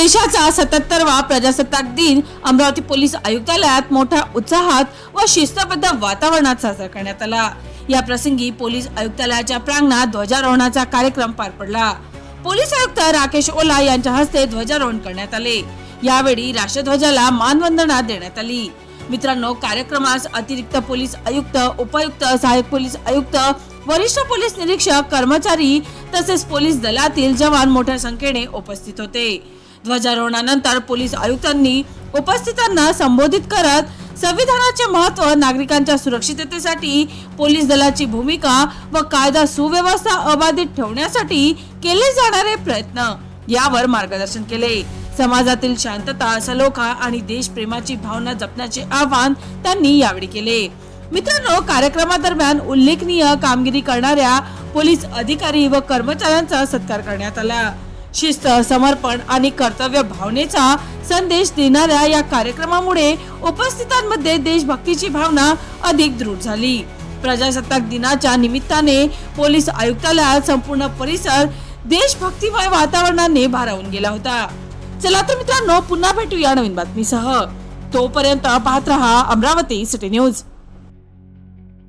देशाचा सत्याहत्तरवा प्रजासत्ताक दिन अमरावती पोलीस आयुक्तालयात मोठ्या उत्साहात व शिस्तबद्ध वातावरणात साजरा करण्यात आला. या प्रसंगी पोलीस आयुक्तालयाच्या प्रांगणात ध्वजारोहणाचा कार्यक्रम पार पडला. पोलीस आयुक्त राकेश ओला यांच्या हस्ते ध्वजारोहण करण्यात आले. यावेळी राष्ट्रध्वजाला मानवंदना देण्यात आली. मित्रांनो कार्यक्रमास अतिरिक्त पोलीस आयुक्त उपायुक्त सहाय्यक पोलीस आयुक्त वरिष्ठ पोलीस निरीक्षक कर्मचारी तसेच पोलीस दलातील जवान मोठ्या संख्येने उपस्थित होते. ध्वजारोहणानंतर पोलीस आयुक्तांनी उपस्थितांना संबोधित करत संविधानाचे महत्त्व नागरिकांच्या सुरक्षिततेसाठी पोलीस दलाची भूमिका व कायदा सुव्यवस्था अबाधित ठेवण्यासाठी केले जाणारे प्रयत्न यावर मार्गदर्शन केले. समाजातील शांतता सलोखा आणि देशप्रेमाची भावना जपण्याचे आवाहन त्यांनी यावेळी केले. मित्रांनो कार्यक्रमादरम्यान उल्लेखनीय कामगिरी करणाऱ्या पोलीस अधिकारी व कर्मचाऱ्यांचा सत्कार करण्यात आला. शिस्त समर्पण आणि कर्तव्य भावनेचा संदेश देणाऱ्या या कार्यक्रमामुळे उपस्थितांमध्ये देशभक्तीची भावना अधिक दृढ झाली. प्रजासत्ताक दिनाच्या निमित्ताने पोलीस आयुक्तालयात संपूर्ण परिसर देशभक्तीमय वातावरणाने भारावून गेला होता. चला तर मित्रांनो पुन्हा भेटूया नवीन बातमीसह. तोपर्यंत पाहत रहा अमरावती सिटी न्यूज.